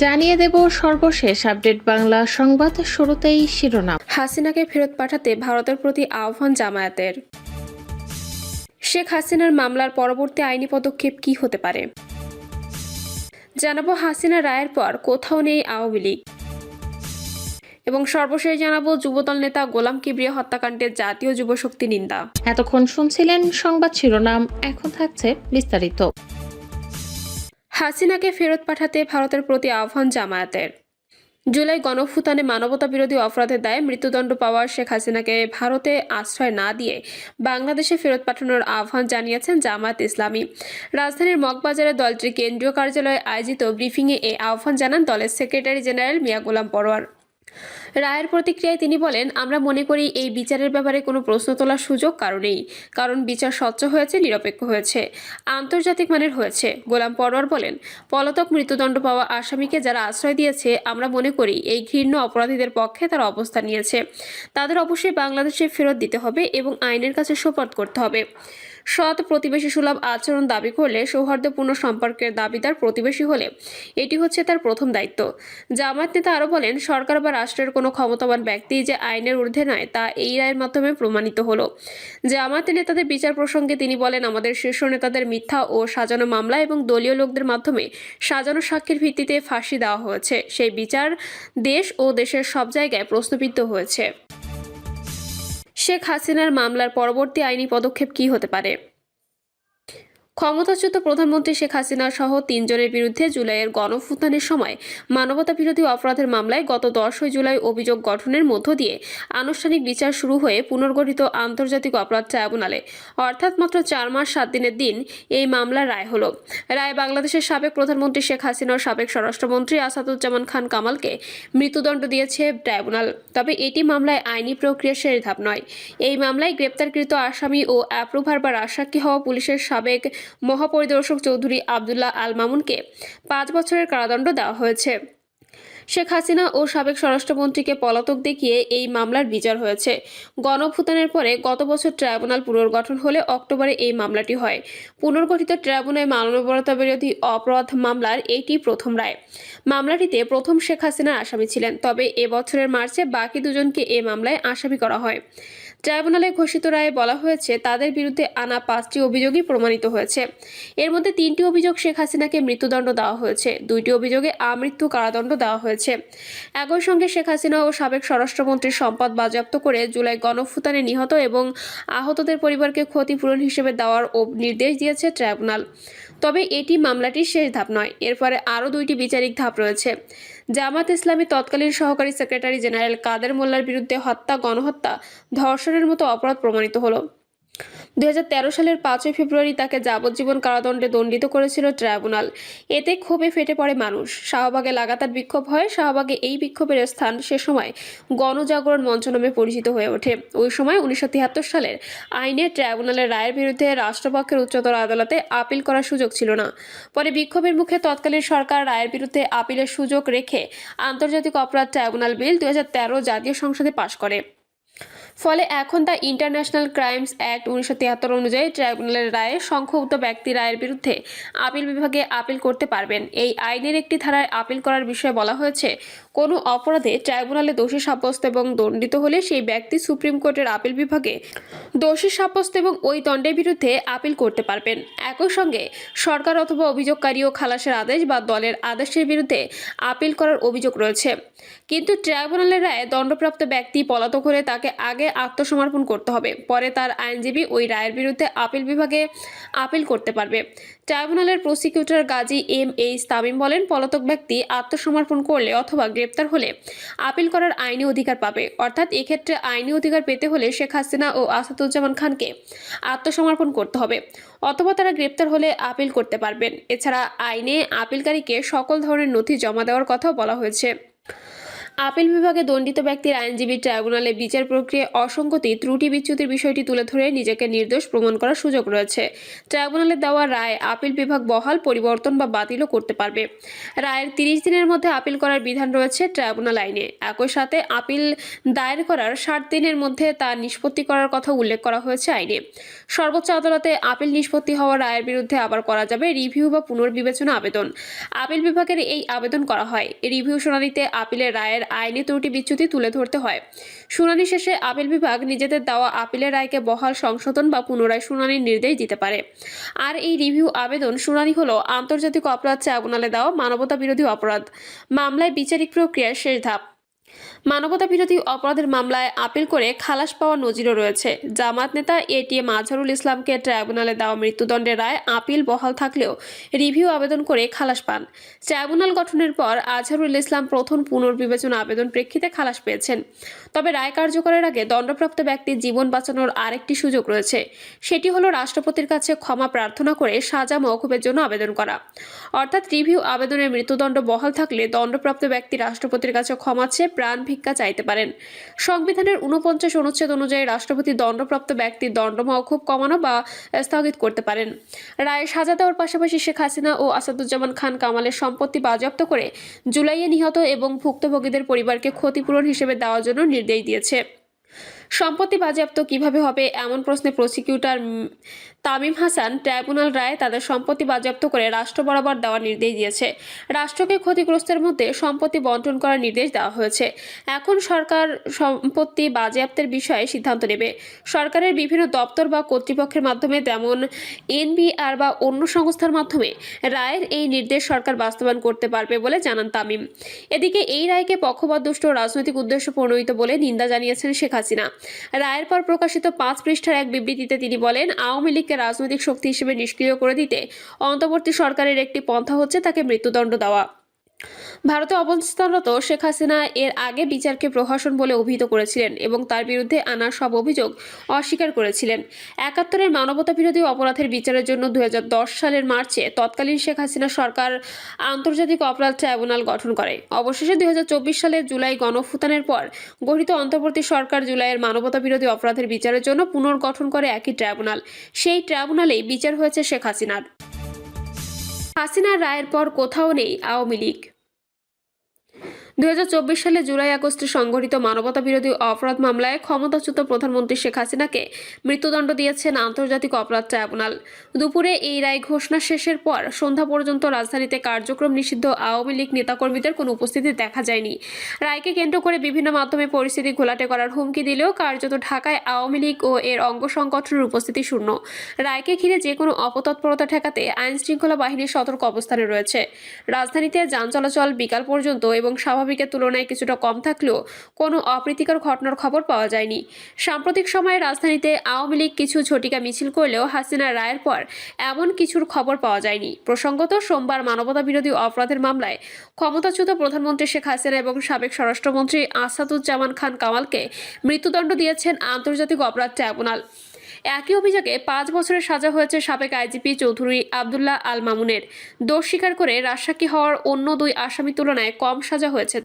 জানিয়ে দেব সর্বশেষ আপডেট বাংলা সংবাদ শুরুতেই শিরোনাম। হাসিনাকে ফেরত পাঠাতে ভারতের প্রতি আহ্বান জামায়াতের। শেখ হাসিনার মামলার পরবর্তী আইনি পদক্ষেপ কি হতে পারে? জানাব হাসিনা রায়ের পর কোথাও নেই আওয়ামী লীগ। এবং সর্বশেষ জানাব যুবদল নেতা গোলাম কিবরিয়া হত্যাকাণ্ডের জাতীয় যুবশক্তি নিন্দা। এতক্ষণ শুনছিলেন সংবাদ শিরোনাম এখন থাকছে বিস্তারিত। হাসিনাকে ফেরত পাঠাতে ভারতের প্রতি আহ্বান জামায়াতের। জুলাই গণফুতানে মানবতা বিরোধী অপরাধের দায়ে মৃত্যুদণ্ড পাওয়া শেখ হাসিনাকে ভারতে আশ্রয় না দিয়ে বাংলাদেশে ফেরত পাঠানোর আহ্বান জানিয়েছেন জামায়াত ইসলামী। রাজধানীর মগবাজারে দলটির কেন্দ্রীয় কার্যালয়ে আয়োজিত ব্রিফিংয়ে এই আহ্বান জানান দলের সেক্রেটারি জেনারেল মিয়া গোলাম পরোয়ার। রায়ের প্রতিক্রিয়ায় তিনি বলেন, আমরা মনে করি এই বিচারের ব্যাপারে কোনো প্রশ্ন তোলার সুযোগ কারণেই কারণ বিচার স্বচ্ছ হয়েছে, নিরপেক্ষ হয়েছে, আন্তর্জাতিক মানের হয়েছে। গোলাম পরোয়ার বলেন, পলাতক মৃত্যুদণ্ড পাওয়া আসামিকে যারা আশ্রয় দিয়েছে, আমরা মনে করি এই ঘৃণ্য অপরাধীদের পক্ষে তারা অবস্থান নিয়েছে। তাদের অবশ্যই বাংলাদেশে ফেরত দিতে হবে এবং আইনের কাছে সোপর্দ করতে হবে। সৎ প্রতিবেশী সুলভ আচরণ দাবি করলে সৌহার্দ্যপূর্ণ সম্পর্কের দাবিদার প্রতিবেশী হলে এটি হচ্ছে তার প্রথম দায়িত্ব। জামায়াত নেতা আরও বলেন, সরকার বা রাষ্ট্রের কোনো ক্ষমতাবান ব্যক্তি যে আইনের ঊর্ধ্বে নয়, তা এই রায়ের মাধ্যমে প্রমাণিত হলো। জামায়াত নেতাদের বিচার প্রসঙ্গে তিনি বলেন, আমাদের শীর্ষ নেতাদের মিথ্যা ও সাজানো মামলা এবং দলীয় লোকদের মাধ্যমে সাজানো সাক্ষীর ভিত্তিতে ফাঁসি দেওয়া হয়েছে। সেই বিচার দেশ ও দেশের সব জায়গায় প্রশ্নবিদ্ধ হয়েছে। শেখ হাসিনার মামলার পরবর্তী আইনি পদক্ষেপ কী হতে পারে? ক্ষমতাচ্যুত প্রধানমন্ত্রী শেখ হাসিনা সহ তিনজনের বিরুদ্ধে জুলাইয়ের গণফুতানের সময় মানবতা বিরোধী অপরাধের মামলায় গত দশই জুলাই অভিযোগ গঠনের মধ্য দিয়ে আনুষ্ঠানিক বিচার শুরু হয়ে পুনর্গঠিত আন্তর্জাতিক অপরাধ ট্রাইব্যুনালে। অর্থাৎ মাত্র চার মাস, সাত দিনের দিন এই মামলার রায় হলো। রায় বাংলাদেশের সাবেক প্রধানমন্ত্রী শেখ হাসিনা ও সাবেক স্বরাষ্ট্রমন্ত্রী আসাদুজ্জামান খান কামালকে মৃত্যুদণ্ড দিয়েছে ট্রাইব্যুনাল। তবে এটি মামলায় আইনি প্রক্রিয়া শেষ ধাপ নয়। এই মামলায় গ্রেপ্তারকৃত আসামি ও অ্যাপ্রুভার বা রাজসাক্ষী হওয়া পুলিশের সাবেক মহাপরিদর্শক চৌধুরী আবদুল্লাহ আল মামুনকে পাঁচ বছরের কারাদণ্ড দেওয়া হয়েছে। শেখ হাসিনা ও সাবেক স্বরাষ্ট্রমন্ত্রীকে পলাতক দেখিয়ে এই মামলার বিচার হয়েছে। গণভুতানের পরে গত বছর ট্রাইব্যুনাল পুনর্গঠন হলে অক্টোবরে এই মামলাটি হয়। পুনর্গঠিত ট্রাইব্যুনাল মানবতা বিরোধী অপরাধ মামলার এটি প্রথম রায়। মামলাটিতে প্রথম শেখ হাসিনার আসামি ছিলেন, তবে এ বছরের মার্চে বাকি দুজনকে এ মামলায় আসামি করা হয়। ট্রাইব্যুনালে ঘোষিত রায়ে বলা হয়েছে, তাদের বিরুদ্ধে আনা পাঁচটি অভিযোগই প্রমাণিত হয়েছে। এর মধ্যে তিনটি অভিযোগ শেখ হাসিনাকে মৃত্যুদণ্ড দেওয়া হয়েছে। দুইটি অভিযোগে আমৃত্যু কারাদণ্ড দেওয়া হয়েছে। একই সঙ্গে শেখ হাসিনা ও সাবেক স্বরাষ্ট্রমন্ত্রীর সম্পদ বাজেয়াপ্ত করে জুলাই গণফুতানে নিহত এবং আহতদের পরিবারকে ক্ষতিপূরণ হিসেবে দেওয়ার নির্দেশ দিয়েছে ট্রাইব্যুনাল। তবে এটি মামলাটির শেষ ধাপ নয়। এরপরে আরও দুইটি বিচারিক ধাপ রয়েছে। জামাত ইসলামী তৎকালীন সহকারী সেক্রেটারি জেনারেল কাদের মোল্লার বিরুদ্ধে হত্যা, গণহত্যা, ধর্ষণের মতো অপরাধ প্রমাণিত হলো। দুই হাজার তেরো সালের পাঁচই ফেব্রুয়ারি তাকে যাবজ্জীবন কারাদণ্ডে দণ্ডিত করেছিল ট্রাইব্যুনাল। এতে ক্ষোভে ফেটে পড়ে মানুষ। শাহবাগে লাগাতার বিক্ষোভ হয়। শাহবাগে এই বিক্ষোভের স্থান সে সময় গণজাগরণ মঞ্চ নামে পরিচিত হয়ে ওঠে। ওই সময় উনিশশো তিয়াত্তর সালের আইনে ট্রাইব্যুনালের রায়ের বিরুদ্ধে রাষ্ট্রপক্ষের উচ্চতর আদালতে আপিল করার সুযোগ ছিল না। পরে বিক্ষোভের মুখে তৎকালীন সরকার রায়ের বিরুদ্ধে আপিলের সুযোগ রেখে আন্তর্জাতিক অপরাধ ট্রাইব্যুনাল বিল দুই হাজার তেরো জাতীয় সংসদে পাশ করে। ফলে এখন তা ইন্টারন্যাশনাল ক্রাইমস অ্যাক্ট উনিশশো তিয়াত্তর অনুযায়ী ট্রাইব্যুনালের রায়ে সংক্ষুব্ধ ব্যক্তি রায়ের বিরুদ্ধে আপিল বিভাগে আপিল করতে পারবেন। এই আইনের একটি ধারায় আপিল করার বিষয়ে বলা হয়েছে, কোনো অপরাধে ট্রাইব্যুনালে দোষী সাব্যস্ত এবং দণ্ডিত হলে সেই ব্যক্তি সুপ্রিম কোর্টের আপিল বিভাগে দোষী সাব্যস্ত এবং ওই দণ্ডের বিরুদ্ধে আপিল করতে পারবেন। একই সঙ্গে সরকার অথবা অভিযোগকারী ও খালাসের আদেশ বা দলের আদেশের বিরুদ্ধে আপিল করার অভিযোগ রয়েছে। কিন্তু ট্রাইব্যুনালের রায়ে দণ্ডপ্রাপ্ত ব্যক্তি পলাতক হলে তাকে আগে আত্মসমর্পণ করতে হবে। পরে তার আইনজীবী ওই রায়ের বিরুদ্ধে আপিল বিভাগে আপিল করতে পারবে। ট্রাইব্যুনালের prosecutor Gazi M H Tamim বলেন, পলাতক ব্যক্তি আত্মসমর্পণ করলে অথবা গ্রেপ্তার হলে আপিল করার আইনি অধিকার পাবে। অর্থাৎ এক্ষেত্রে আইনি অধিকার পেতে হলে শেখ হাসিনা ও আসাদুজ্জামান খানকে আত্মসমর্পণ করতে হবে অথবা তারা গ্রেপ্তার হলে আপিল করতে পারবেন। এছাড়া আইনে আপিলকারীকে সকল ধরনের নথি জমা দেওয়ার কথাও বলা হয়েছে। আপিল বিভাগে দণ্ডিত ব্যক্তির আইনজীবী ট্রাইব্যুনালে বিচার প্রক্রিয়ায় অসঙ্গতি, ত্রুটি বিচ্যুতির বিষয়টি তুলে ধরে নিজেকে নির্দোষ প্রমাণ করার সুযোগ রয়েছে। ট্রাইব্যুনালের দেওয়া রায় আপিল বিভাগ বহাল, পরিবর্তন বা বাতিলও করতে পারবে। রায়ের তিরিশ দিনের মধ্যে আপিল করার বিধান রয়েছে ট্রাইব্যুনাল আইনে। একই সাথে আপিল দায়ের করার ষাট দিনের মধ্যে তা নিষ্পত্তি করার কথা উল্লেখ করা হয়েছে আইনে। সর্বোচ্চ আদালতে আপিল নিষ্পত্তি হওয়া রায়ের বিরুদ্ধে আবার করা যাবে রিভিউ বা পুনর্বিবেচনা আবেদন। আপিল বিভাগের এই আবেদন করা হয়। রিভিউ শুনানিতে আপিলের রায়ের আইনি ত্রুটি বিচ্যুতি তুলে ধরতে হয়। শুনানি শেষে আপিল বিভাগ নিজেদের দেওয়া আপিলের রায়কে বহাল সংশোধন বা পুনরায় শুনানির নির্দেশ দিতে পারে। আর এই রিভিউ আবেদন শুনানি হল আন্তর্জাতিক অপরাধ ট্রাইব্যুনালে দেওয়া মানবতা বিরোধী অপরাধ। মামলায় বিচারিক প্রক্রিয়ার শেষ ধাপ। মানবতা বিরোধী অপরাধের মামলায় আপিল করে খালাস পাওয়া নজিরও রয়েছে। জামাত নেতা এটিএম আজহারুল ইসলামকে ট্রাইব্যুনালে দেওয়া মৃত্যুদণ্ডের রায় আপিল বহাল থাকলেও রিভিউ আবেদন করে খালাস পান। ট্রাইব্যুনাল গঠনের পর আজহারুল ইসলাম প্রথম পুনর্বিবেচনা আবেদন প্রেক্ষিতে খালাস পেয়েছেন। তবে রায় কার্যকরের আগে দণ্ডপ্রাপ্ত ব্যক্তির জীবন বাঁচানোর আরেকটি সুযোগ রয়েছে। সেটি হলো রাষ্ট্রপতির কাছে ক্ষমা প্রার্থনা করে সাজা মওকুফের জন্য আবেদন করা। অর্থাৎ রিভিউ আবেদনের মৃত্যুদণ্ড বহাল থাকলে দণ্ডপ্রাপ্ত ব্যক্তি রাষ্ট্রপতির কাছে ক্ষমা চেয়ে প্রাণ ভিক্ষা চাইতে পারেন। সংবিধানের উনপঞ্চাশ অনুচ্ছেদ অনুযায়ী রাষ্ট্রপতি দণ্ডপ্রাপ্ত ব্যক্তির দণ্ড মওকুফ কমানো বা স্থগিত করতে পারেন। রায়ে সাজা দেওয়ার পাশাপাশি শেখ হাসিনা ও আসাদুজ্জামান খান কামালের সম্পত্তি বাজেয়াপ্ত করে জুলাইয়ে নিহত এবং ভুক্তভোগীদের পরিবারকে ক্ষতিপূরণ হিসেবে দেওয়ার জন্য নির্দেশ দিয়েছে। সম্পত্তি বাজেয়াপ্ত কীভাবে হবে এমন প্রশ্নে প্রসিকিউটর তামিম হাসান ট্রাইব্যুনাল রায় তাদের সম্পত্তি বাজেয়াপ্ত করে রাষ্ট্র বরাবর দেওয়ার নির্দেশ দিয়েছে। রাষ্ট্রকে ক্ষতিগ্রস্তের মধ্যে সম্পত্তি বন্টন করার নির্দেশ দেওয়া হয়েছে। এখন সরকার সম্পত্তি বাজেয়াপ্তের বিষয়ে সিদ্ধান্ত নেবে। সরকারের বিভিন্ন দপ্তর বা কর্তৃপক্ষের মাধ্যমে যেমন এনবিআর বা অন্য সংস্থার মাধ্যমে রায়ের এই নির্দেশ সরকার বাস্তবায়ন করতে পারবে বলে জানান তামিম। এদিকে এই রায়কে পক্ষপাতদুষ্ট রাজনৈতিক উদ্দেশ্য প্রণোদিত বলে নিন্দা জানিয়েছেন শেখ হাসিনা। রায়ের পর প্রকাশিত পাঁচ পৃষ্ঠার এক বিবৃতিতে তিনি বলেন, আওয়ামী লীগকে রাজনৈতিক শক্তি হিসেবে নিষ্ক্রিয় করে দিতে অন্তর্বর্তী সরকারের একটি পন্থা হচ্ছে তাকে মৃত্যুদণ্ড দেওয়া। ভারতে অবস্থানরত শেখ হাসিনা এর আগে বিচারকে প্রহসন বলে অভিহিত করেছিলেন এবং তার বিরুদ্ধে আনা সব অভিযোগ অস্বীকার করেছিলেন। একাত্তরের মানবতা বিরোধী অপরাধের বিচারের জন্য দুই হাজার দশ সালের মার্চে তৎকালীন শেখ হাসিনা সরকার আন্তর্জাতিক অপরাধ ট্রাইব্যুনাল গঠন করে। অবশেষে দুই সালের জুলাই গণফুতানের পর গঠিত অন্তর্বর্তী সরকার জুলাইয়ের মানবতা বিরোধী অপরাধের বিচারের জন্য পুনর্গঠন করে একই ট্রাইব্যুনাল। সেই ট্রাইব্যুনালেই বিচার হয়েছে শেখ হাসিনার। হাসিনার রায়ের পর কোথাও নেই আওয়ামী লীগ। দুই হাজার চব্বিশ সালে জুলাই আগস্টে সংঘটিত মানবতা বিরোধী অপরাধ মামলায় ক্ষমতাচ্যুত প্রধানমন্ত্রী শেখ হাসিনাকে মৃত্যুদণ্ড দিয়েছেন আন্তর্জাতিক অপরাধ ট্রাইব্যুনাল। দুপুরে এই রায় ঘোষণা শেষের পর সন্ধ্যা পর্যন্ত রাজধানীতে কার্যক্রম নিষিদ্ধ আওয়ামী লীগ নেতাকর্মীদের কোনো উপস্থিতি দেখা যায়নি। রায়কে কেন্দ্র করে বিভিন্ন মাধ্যমে পরিস্থিতি ঘোলাটে করার হুমকি দিলেও কার্যত ঢাকায় আওয়ামী লীগ ও এর অঙ্গ সংগঠনের উপস্থিতি শূন্য। রায়কে ঘিরে যে কোনো অপতৎপরতা ঠেকাতে আইন শৃঙ্খলা বাহিনীর সতর্ক অবস্থানে রয়েছে। রাজধানীতে যান চলাচল বিকাল পর্যন্ত এবং স্বাভাবিকের তুলনায় কিছুটা কম থাকলেও কোনো অপ্রীতিকর ঘটনার খবর পাওয়া যায়নি। সাম্প্রতিক সময়ে রাজধানীতে আওয়ামী লীগ কিছু ঝটিকা মিছিল করলেও হাসিনা রায়ের পর এমন কিছুর খবর পাওয়া যায়নি। প্রসঙ্গত, সোমবার মানবতা বিরোধী অপরাধের মামলায় ক্ষমতাচ্যুত প্রধানমন্ত্রী শেখ হাসিনা এবং সাবেক স্বরাষ্ট্রমন্ত্রী আসাদুজ্জামান খান কামালকে মৃত্যুদণ্ড দিয়েছেন আন্তর্জাতিক অপরাধ ট্রাইব্যুনাল। একই অভিযোগে পাঁচ বছরের সাজা হয়েছে সাবেক আইজিপি চৌধুরী আবদুল্লাহ আল মামুনের। দোষ স্বীকার করে রাজসাক্ষী হওয়ার অন্য দুই আসামির তুলনায় কম সাজা হয়েছে।